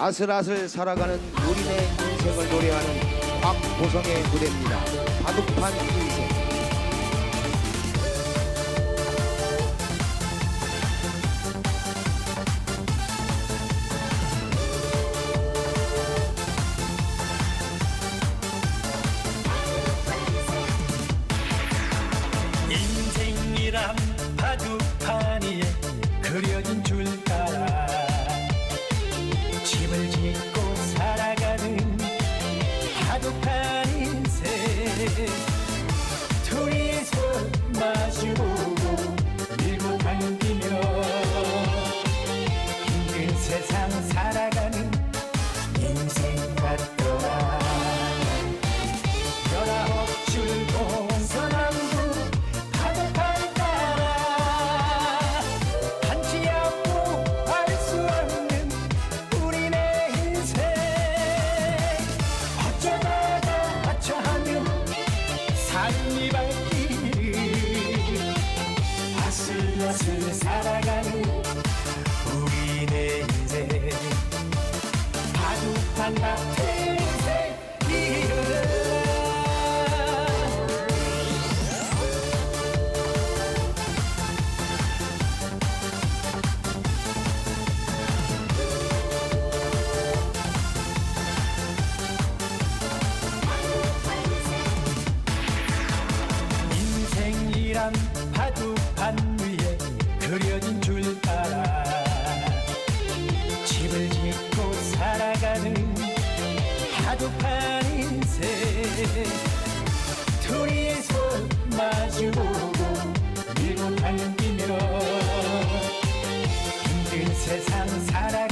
아슬아슬 살아가는 우리네 인생을 노래하는 박보성의 무대입니다. 바둑판 인생. 인생이란 바둑판 위에 그려진 줄 알아 둘 삶이 발길을 아슬아슬 살아가는 우리네 인생. 바둑판 같은 그려진 줄 알아 집을 짓고 살아가는 바둑판 인생. 둘이서 마주보고 밀고 당기며 힘든 세상 살아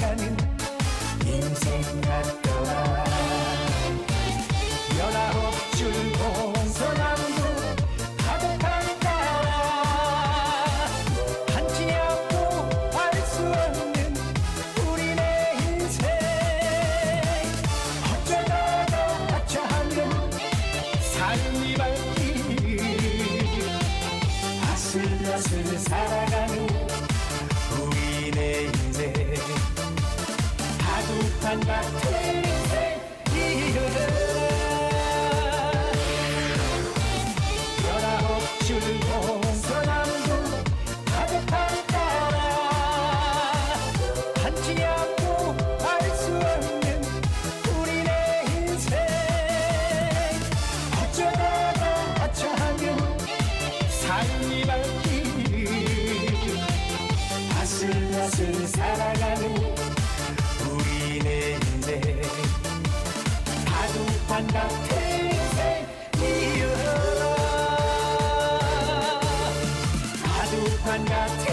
슬아슬 살아가는 우리네 인생. 바둑판 같은 인생이라 열 아슬아슬 살아가는 우리네 인생. 바둑판 같은 인생이여 바둑판 같은